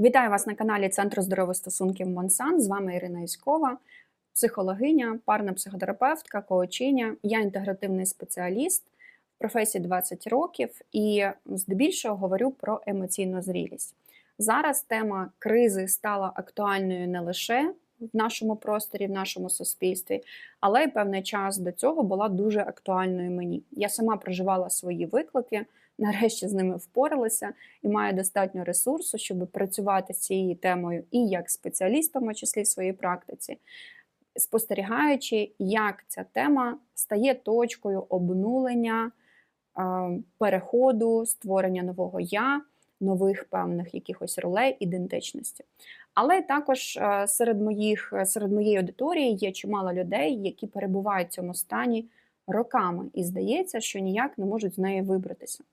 Вітаю вас на каналі Центру здорових стосунків Монсан. З вами Ірина Іськова, психологиня, парна психотерапевтка, коучиня. Я інтегративний спеціаліст в професії 20 років і здебільшого говорю про емоційну зрілість. Зараз тема кризи стала актуальною не лише в нашому просторі, в нашому суспільстві, але й певний час до цього була дуже актуальною мені. Я сама проживала свої виклики нарешті з ними впоралася і маю достатньо ресурсу, щоб працювати з цією темою і як спеціаліст, в числі в своїй практиці, спостерігаючи, як ця тема стає точкою обнулення, переходу, створення нового я. Нових певних якихось ролей ідентичності. Але також серед моїх, серед моєї аудиторії є чимало людей, які перебувають в цьому стані роками, і здається, що ніяк не можуть з неї вибратися.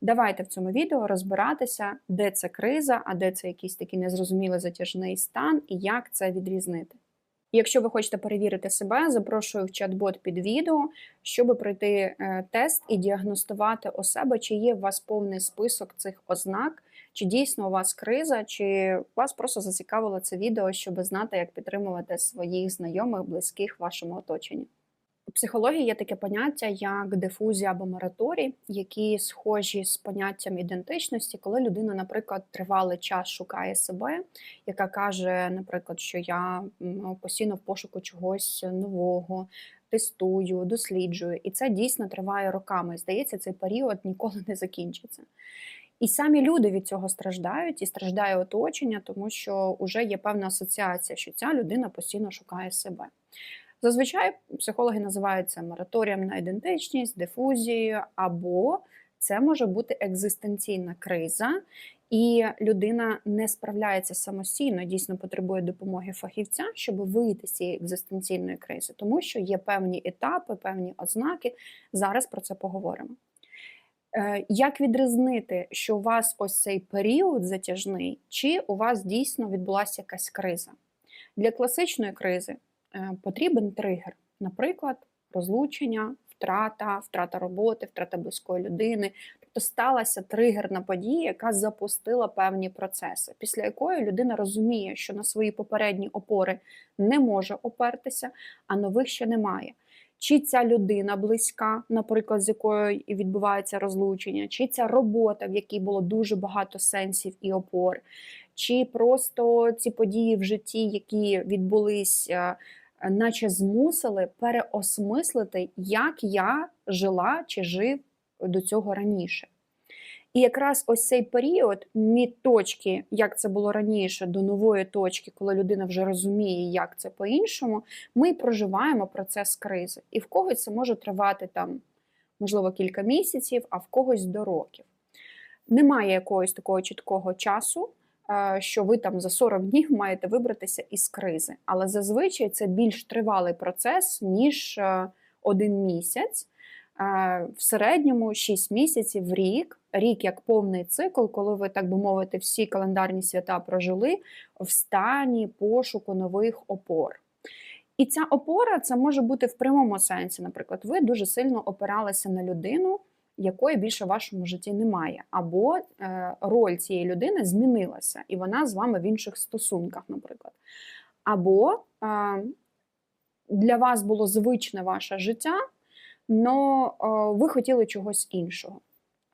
Давайте в цьому відео розбиратися, де це криза, а де це якийсь такий незрозумілий затяжний стан і як це відрізнити. Якщо ви хочете перевірити себе, запрошую в чат-бот під відео, щоб пройти е, тест і діагностувати у себе, чи є у вас повний список цих ознак, чи дійсно у вас криза, чи вас просто зацікавило це відео, щоб знати, як підтримувати своїх знайомих, близьких в вашому оточенні. У психології є таке поняття, як дифузія або мораторій, які схожі з поняттям ідентичності, коли людина, наприклад, тривалий час шукає себе, яка каже, наприклад, що я постійно в пошуку чогось нового, тестую, досліджую, і це дійсно триває роками. Здається, цей період ніколи не закінчиться. І самі люди від цього страждають, і страждає оточення, тому що вже є певна асоціація, що ця людина постійно шукає себе. Зазвичай психологи називають це мораторієм на ідентичність, дифузією, або це може бути екзистенційна криза, і людина не справляється самостійно, дійсно потребує допомоги фахівця, щоб вийти з цієї екзистенційної кризи, тому що є певні етапи, певні ознаки. Зараз про це поговоримо. Е, як відрізнити, що у вас ось цей період затяжний, чи у вас дійсно відбулася якась криза? Для класичної кризи потрібен тригер, наприклад, розлучення, втрата, втрата роботи, втрата близької людини. Тобто сталася тригерна подія, яка запустила певні процеси, після якої людина розуміє, що на свої попередні опори не може опертися, а нових ще немає. Чи ця людина близька, наприклад, з якою відбувається розлучення, чи ця робота, в якій було дуже багато сенсів і опор, чи просто ці події в житті, які відбулись наче змусили переосмислити, як я жила чи жив до цього раніше. І якраз ось цей період від точки, як це було раніше, до нової точки, коли людина вже розуміє, як це по-іншому, ми проживаємо процес кризи. І в когось це може тривати там, можливо, кілька місяців, а в когось до років. Немає якогось такого чіткого часу, Е, що ви там за 40 днів маєте вибратися із кризи. Але зазвичай це більш тривалий процес, ніж е, один місяць. Е, в середньому 6 місяців рік, рік як повний цикл, коли ви, так би мовити, всі календарні свята прожили в стані пошуку нових опор. І ця опора це може бути в прямому сенсі. Наприклад, ви дуже сильно опиралися на людину, якої більше в вашому житті немає, або е, роль цієї людини змінилася, і вона з вами в інших стосунках, наприклад. Або е, для вас було звичне ваше життя, але ви хотіли чогось іншого.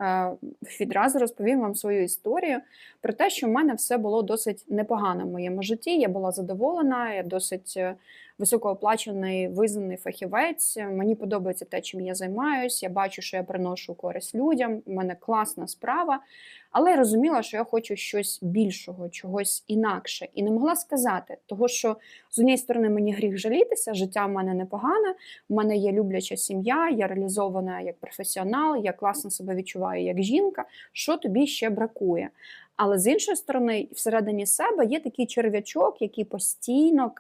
Е, відразу розповім вам свою історію про те, що в мене все було досить непогано в моєму житті. Я була задоволена, я досить високооплачений визнаний фахівець. Мені подобається те, чим я займаюся. Я бачу, що я приношу користь людям. У мене класна справа. Але я розуміла, що я хочу щось більшого, чогось інакше. І не могла сказати, того що з однієї сторони мені гріх жалітися, життя в мене непогане, в мене є любляча сім'я, я реалізована як професіонал, я класно себе відчуваю як жінка. Що тобі ще бракує? Але з іншої сторони, всередині себе є такий черв'ячок, який постійно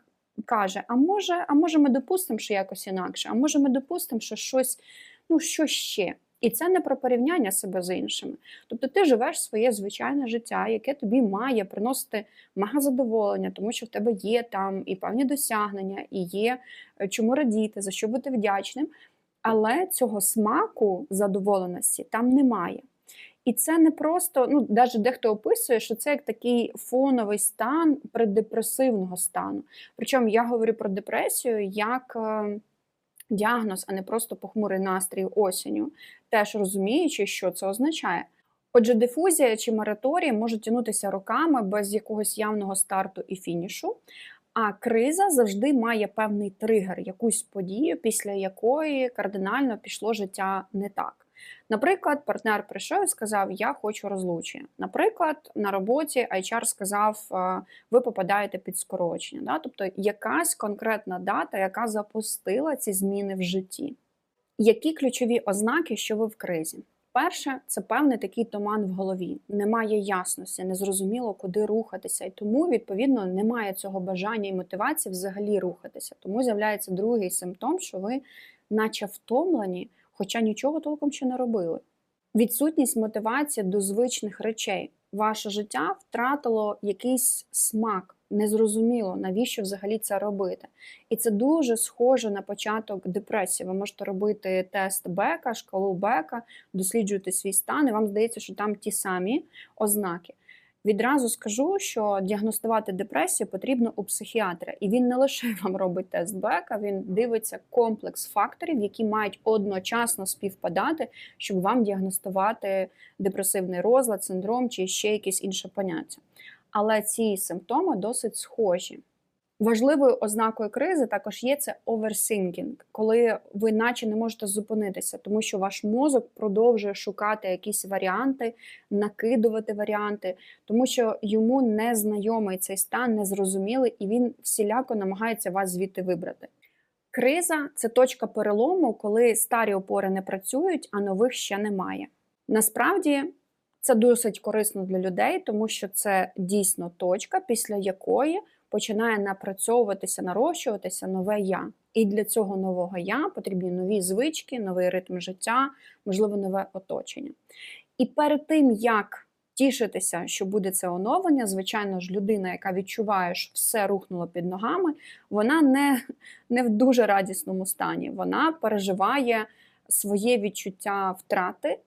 каже: а може, а може, ми допустимо, що якось інакше, а може, ми допустимо, що щось, ну що ще. І це не про порівняння себе з іншими. Тобто ти живеш своє звичайне життя, яке тобі має приносити мега задоволення, тому що в тебе є там і певні досягнення, і є е, чому радіти, за що бути вдячним. Але цього смаку задоволеності там немає. І це не просто, ну, навіть дехто описує, що це як такий фоновий стан преддепресивного стану. Причому я говорю про депресію як е, діагноз, а не просто похмурий настрій осінню, теж розуміючи, що це означає. Отже, дифузія чи мораторій можуть тягнутися роками без якогось явного старту і фінішу. А криза завжди має певний тригер, якусь подію, після якої кардинально пішло життя не так. Наприклад, партнер прийшов і сказав: Я хочу розлучення. Наприклад, на роботі HR сказав, «Е, ви попадаєте під скорочення. Да? Тобто якась конкретна дата, яка запустила ці зміни в житті. Які ключові ознаки, що ви в кризі? Перше, це певний такий туман в голові. Немає ясності, незрозуміло, куди рухатися, і тому, відповідно, немає цього бажання і мотивації взагалі рухатися. Тому з'являється другий симптом, що ви, наче втомлені, хоча нічого толком ще не робили. Відсутність мотивації до звичних речей. Ваше життя втратило якийсь смак, незрозуміло, навіщо взагалі це робити. І це дуже схоже на початок депресії. Ви можете робити тест Бека, шкалу Бека, досліджувати свій стан, і вам здається, що там ті самі ознаки. Відразу скажу, що діагностувати депресію потрібно у психіатра, і він не лише вам робить тест Бека, він дивиться комплекс факторів, які мають одночасно співпадати, щоб вам діагностувати депресивний розлад, синдром чи ще якесь інше поняття. Але ці симптоми досить схожі. Важливою ознакою кризи також є це оверсінкінг, коли ви наче не можете зупинитися, тому що ваш мозок продовжує шукати якісь варіанти, накидувати варіанти, тому що йому не знайомий цей стан, незрозумілий, і він всіляко намагається вас звідти вибрати. Криза це точка перелому, коли старі опори не працюють, а нових ще немає. Насправді це досить корисно для людей, тому що це дійсно точка, після якої починає напрацьовуватися, нарощуватися нове я. І для цього нового я потрібні нові звички, новий ритм життя, можливо, нове оточення. І перед тим, як тішитися, що буде це оновлення, звичайно ж, людина, яка відчуває, що все рухнуло під ногами, вона не, не в дуже радісному стані. Вона переживає своє відчуття втрати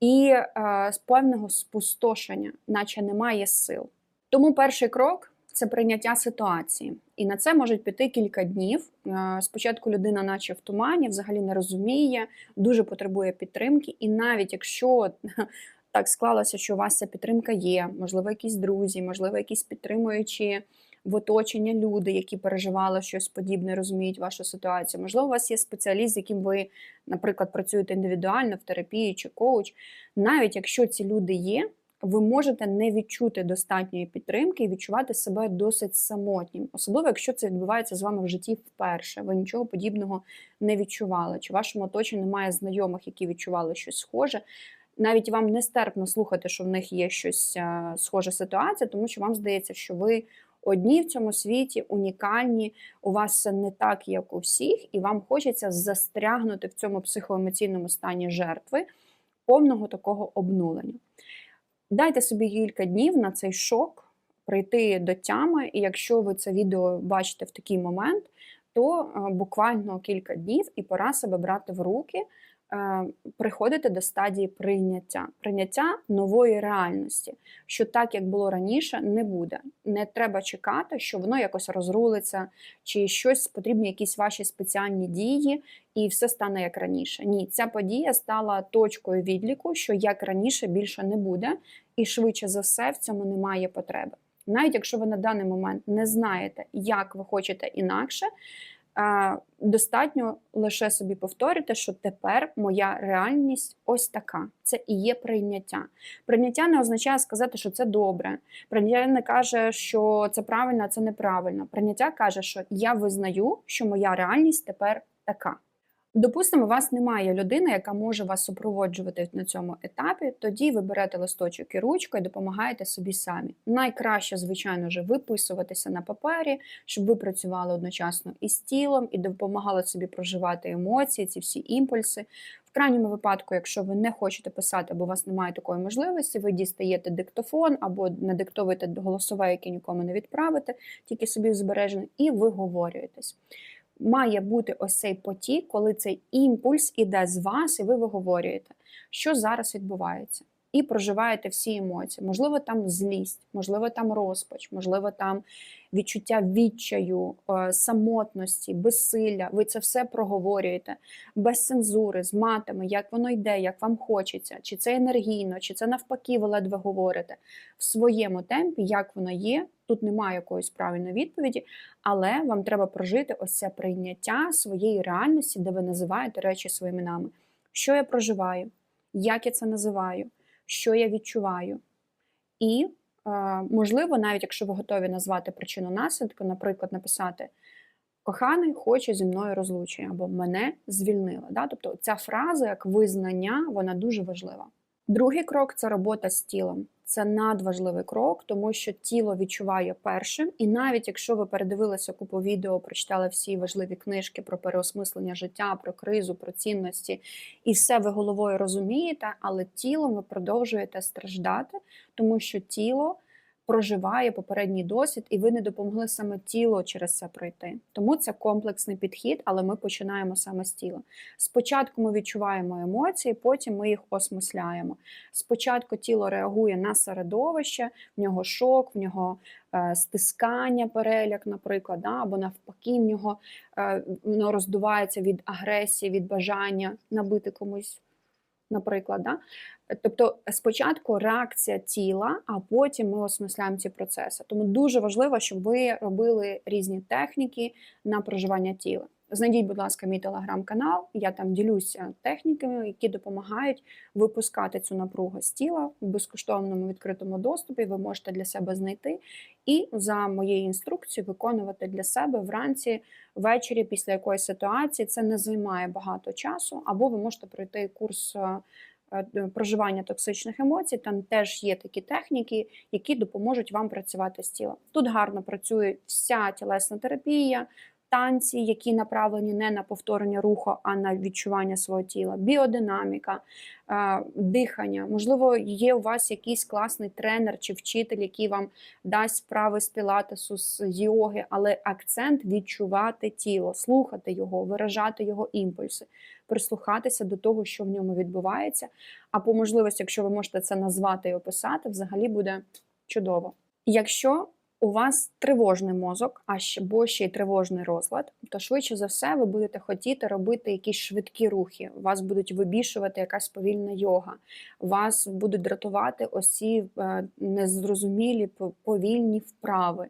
і е, певного спустошення, наче немає сил. Тому перший крок це прийняття ситуації. І на це можуть піти кілька днів. Е, Спочатку людина, наче в тумані, взагалі не розуміє, дуже потребує підтримки. І навіть якщо так склалося, що у вас ця підтримка є, можливо, якісь друзі, можливо, якісь підтримуючі в оточення люди, які переживали щось подібне, розуміють вашу ситуацію. Можливо, у вас є спеціаліст, з яким ви, наприклад, працюєте індивідуально в терапії чи коуч. Навіть якщо ці люди є, ви можете не відчути достатньої підтримки і відчувати себе досить самотнім, особливо якщо це відбувається з вами в житті вперше. Ви нічого подібного не відчували. Чи в вашому оточенні немає знайомих, які відчували щось схоже. Навіть вам нестерпно слухати, що в них є щось схожа ситуація, тому що вам здається, що ви одні в цьому світі, унікальні, у вас все не так, як у всіх, і вам хочеться застрягнути в цьому психоемоційному стані жертви повного такого обнулення. Дайте собі кілька днів на цей шок прийти до тями, і якщо ви це відео бачите в такий момент, то буквально кілька днів і пора себе брати в руки, Е, приходити до стадії прийняття, прийняття нової реальності, що так, як було раніше, не буде. Не треба чекати, що воно якось розрулиться, чи щось потрібні, якісь ваші спеціальні дії, і все стане як раніше. Ні, ця подія стала точкою відліку, що як раніше більше не буде, і швидше за все в цьому немає потреби. Навіть якщо ви на даний момент не знаєте, як ви хочете інакше достатньо лише собі повторити, що тепер моя реальність ось така. Це і є прийняття. Прийняття не означає сказати, що це добре. Прийняття не каже, що це правильно, а це неправильно. Прийняття каже, що я визнаю, що моя реальність тепер така. Допустимо, у вас немає людини, яка може вас супроводжувати на цьому етапі. Тоді ви берете листочок і ручку і допомагаєте собі самі. Найкраще, звичайно, вже виписуватися на папері, щоб ви працювали одночасно із тілом і допомагали собі проживати емоції, ці всі імпульси. В крайньому випадку, якщо ви не хочете писати, або у вас немає такої можливості, ви дістаєте диктофон або надиктовуєте голосове, яке нікому не відправите, тільки собі збережене, і виговорюєтесь має бути ось цей потік, коли цей імпульс іде з вас, і ви виговорюєте, що зараз відбувається. І проживаєте всі емоції. Можливо, там злість, можливо, там розпач, можливо, там відчуття відчаю, е, самотності, безсилля. Ви це все проговорюєте без цензури, з матами, як воно йде, як вам хочеться, чи це енергійно, чи це навпаки, ви ледве говорите в своєму темпі, як воно є. Тут немає якоїсь правильної відповіді, але вам треба прожити ось це прийняття своєї реальності, де ви називаєте речі своїми іменами. Що я проживаю, як я це називаю, що я відчуваю. І, е, можливо, навіть якщо ви готові назвати причину наслідку, наприклад, написати Коханий хоче зі мною розлучення або мене звільнила. Да? Тобто ця фраза як визнання, вона дуже важлива. Другий крок це робота з тілом. Це надважливий крок, тому що тіло відчуває першим, і навіть якщо ви передивилися купу відео, прочитали всі важливі книжки про переосмислення життя, про кризу, про цінності, і все ви головою розумієте, але тілом ви продовжуєте страждати, тому що тіло проживає попередній досвід, і ви не допомогли саме тіло через це пройти. Тому це комплексний підхід, але ми починаємо саме з тіла. Спочатку ми відчуваємо емоції, потім ми їх осмисляємо. Спочатку тіло реагує на середовище, в нього шок, в нього е, стискання, переляк, наприклад, да, або навпаки, в нього е, воно роздувається від агресії, від бажання набити комусь наприклад. Да? Тобто спочатку реакція тіла, а потім ми осмисляємо ці процеси. Тому дуже важливо, щоб ви робили різні техніки на проживання тіла. Знайдіть, будь ласка, мій телеграм-канал, я там ділюся техніками, які допомагають випускати цю напругу з тіла в безкоштовному відкритому доступі. Ви можете для себе знайти і за моєю інструкцією виконувати для себе вранці, ввечері, після якоїсь ситуації. Це не займає багато часу, або ви можете пройти курс. Е, е, проживання токсичних емоцій, там теж є такі техніки, які допоможуть вам працювати з тілом. Тут гарно працює вся тілесна терапія, танці, які направлені не на повторення руху, а на відчування свого тіла, біодинаміка, дихання. Можливо, є у вас якийсь класний тренер чи вчитель, який вам дасть справи з пілатесу, з йоги, але акцент відчувати тіло, слухати його, виражати його імпульси, прислухатися до того, що в ньому відбувається. А по можливості, якщо ви можете це назвати і описати, взагалі буде чудово. Якщо у вас тривожний мозок, а ще бо ще й тривожний розлад, то швидше за все ви будете хотіти робити якісь швидкі рухи. Вас будуть вибішувати якась повільна йога, вас будуть дратувати ось ці е, незрозумілі повільні вправи.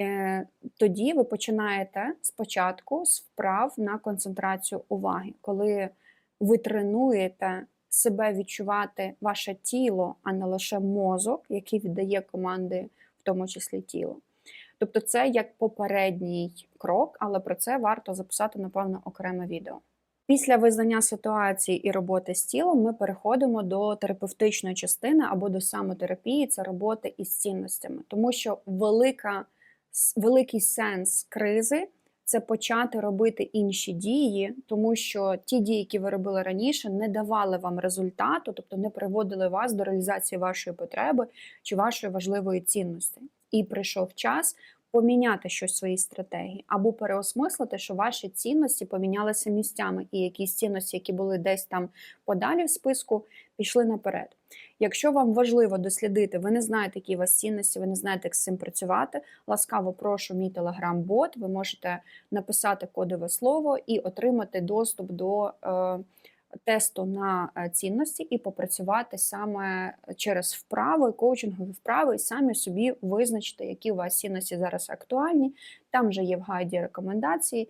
Е, тоді ви починаєте спочатку з вправ на концентрацію уваги, коли ви тренуєте себе відчувати ваше тіло, а не лише мозок, який віддає команди в тому числі тіло. Тобто це як попередній крок, але про це варто записати, напевно, окреме відео. Після визнання ситуації і роботи з тілом ми переходимо до терапевтичної частини або до самотерапії, це роботи із цінностями, тому що велика, великий сенс кризи це почати робити інші дії, тому що ті дії, які ви робили раніше, не давали вам результату, тобто не приводили вас до реалізації вашої потреби чи вашої важливої цінності. І прийшов час поміняти щось в своїй стратегії, або переосмислити, що ваші цінності помінялися місцями, і якісь цінності, які були десь там подалі в списку, пішли наперед. Якщо вам важливо дослідити, ви не знаєте, які у вас цінності, ви не знаєте, як з цим працювати. Ласкаво прошу мій телеграм-бот. Ви можете написати кодове слово і отримати доступ до. Е, тесту на е, цінності і попрацювати саме через вправи, коучингові вправи, і самі собі визначити, які у вас цінності зараз актуальні. Там вже є в гайді рекомендації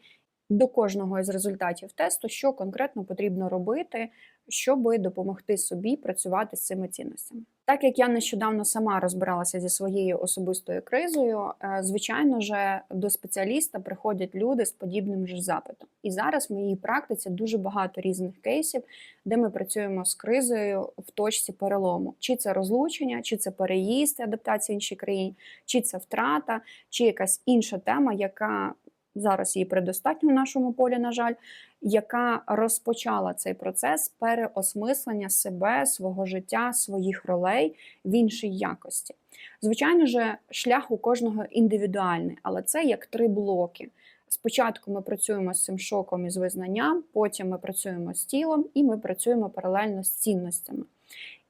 до кожного із результатів тесту, що конкретно потрібно робити, щоб допомогти собі працювати з цими цінностями. Так як я нещодавно сама розбиралася зі своєю особистою кризою, е, звичайно ж, до спеціаліста приходять люди з подібним ж запитом. І зараз в моїй практиці дуже багато різних кейсів, де ми працюємо з кризою в точці перелому: чи це розлучення, чи це переїзд, адаптація в іншій країні, чи це втрата, чи якась інша тема, яка зараз її предостатньо в нашому полі, на жаль, яка розпочала цей процес переосмислення себе, свого життя, своїх ролей в іншій якості. Звичайно ж, шлях у кожного індивідуальний, але це як три блоки. Спочатку ми працюємо з цим шоком і з визнанням, потім ми працюємо з тілом і ми працюємо паралельно з цінностями.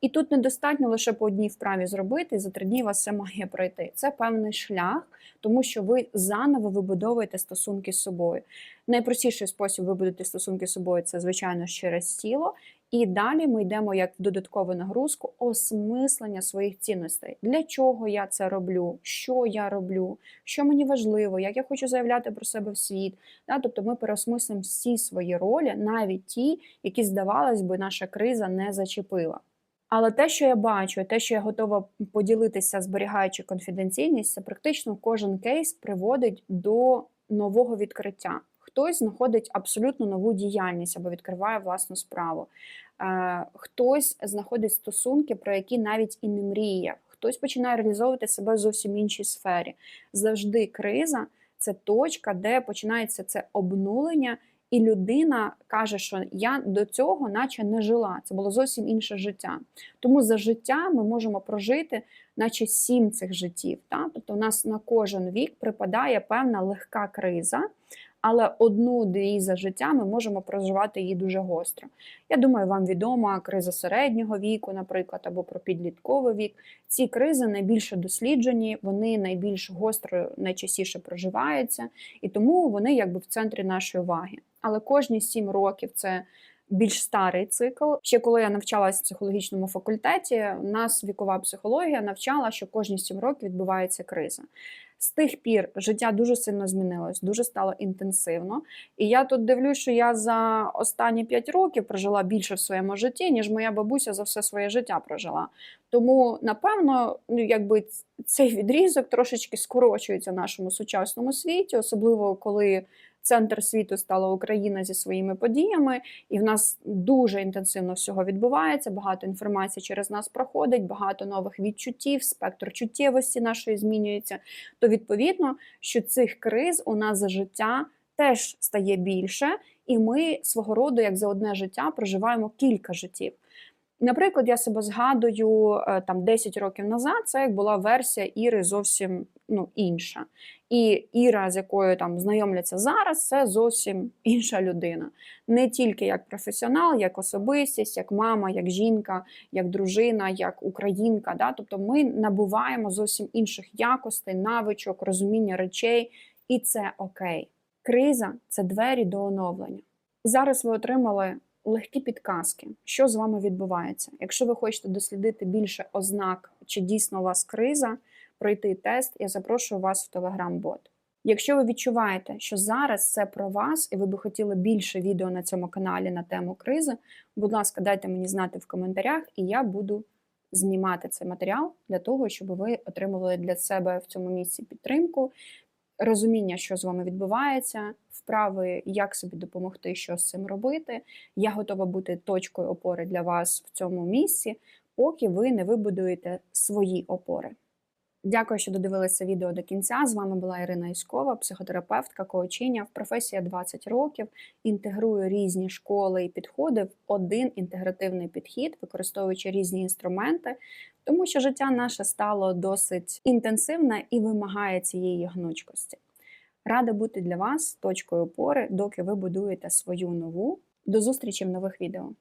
І тут недостатньо лише по одній вправі зробити, і за три дні вас все має пройти. Це певний шлях, тому що ви заново вибудовуєте стосунки з собою. Найпростіший спосіб вибудувати стосунки з собою це, звичайно, через тіло. І далі ми йдемо як в додаткову нагрузку осмислення своїх цінностей. Для чого я це роблю, що я роблю, що мені важливо, як я хочу заявляти про себе в світ. Тобто ми переосмислимо всі свої ролі, навіть ті, які, здавалось би, наша криза не зачепила. Але те, що я бачу, те, що я готова поділитися, зберігаючи конфіденційність, це практично кожен кейс приводить до нового відкриття. Хтось знаходить абсолютно нову діяльність або відкриває власну справу. Е, Хтось знаходить стосунки, про які навіть і не мріяв. Хтось починає реалізовувати себе в зовсім іншій сфері. Завжди криза це точка, де починається це обнулення, і людина каже, що я до цього, наче не жила. Це було зовсім інше життя. Тому за життя ми можемо прожити, наче сім цих життів. Та? Тобто, у нас на кожен вік припадає певна легка криза. Але одну-дві за життя ми можемо проживати її дуже гостро. Я думаю, вам відома криза середнього віку, наприклад, або про підлітковий вік. Ці кризи найбільше досліджені, вони найбільш гостро найчастіше проживаються, і тому вони якби в центрі нашої уваги. Але кожні сім років це більш старий цикл. Ще коли я навчалась в психологічному факультеті, нас вікова психологія навчала, що кожні сім років відбувається криза. З тих пір життя дуже сильно змінилось, дуже стало інтенсивно. І я тут дивлюсь, що я за останні 5 років прожила більше в своєму житті, ніж моя бабуся за все своє життя прожила. Тому, напевно, ну якби цей відрізок трошечки скорочується в нашому сучасному світі, особливо коли. Центр світу стала Україна зі своїми подіями, і в нас дуже інтенсивно всього відбувається. Багато інформації через нас проходить, багато нових відчуттів, спектр чуттєвості нашої змінюється. То відповідно, що цих криз у нас за життя теж стає більше, і ми свого роду, як за одне життя, проживаємо кілька життів. Наприклад, я себе згадую е, там 10 років назад, це як була версія Іри зовсім ну, інша. І Іра, з якою там знайомляться зараз, це зовсім інша людина. Не тільки як професіонал, як особистість, як мама, як жінка, як дружина, як українка. Да? Тобто ми набуваємо зовсім інших якостей, навичок, розуміння речей, і це окей. Криза це двері до оновлення. Зараз ви отримали легкі підказки, що з вами відбувається. Якщо ви хочете дослідити більше ознак, чи дійсно у вас криза, пройти тест, я запрошую вас в Telegram-бот. Якщо ви відчуваєте, що зараз це про вас, і ви би хотіли більше відео на цьому каналі на тему кризи, будь ласка, дайте мені знати в коментарях, і я буду знімати цей матеріал для того, щоб ви отримували для себе в цьому місці підтримку, розуміння, що з вами відбувається, вправи, як собі допомогти, що з цим робити. Я готова бути точкою опори для вас в цьому місці, поки ви не вибудуєте свої опори. Дякую, що додивилися відео до кінця. З вами була Ірина Іскова, психотерапевтка, коучиня. В професія 20 років. Інтегрую різні школи і підходи в один інтегративний підхід, використовуючи різні інструменти, тому що життя наше стало досить інтенсивне і вимагає цієї гнучкості. Рада бути для вас точкою опори, доки ви будуєте свою нову. До зустрічі в нових відео.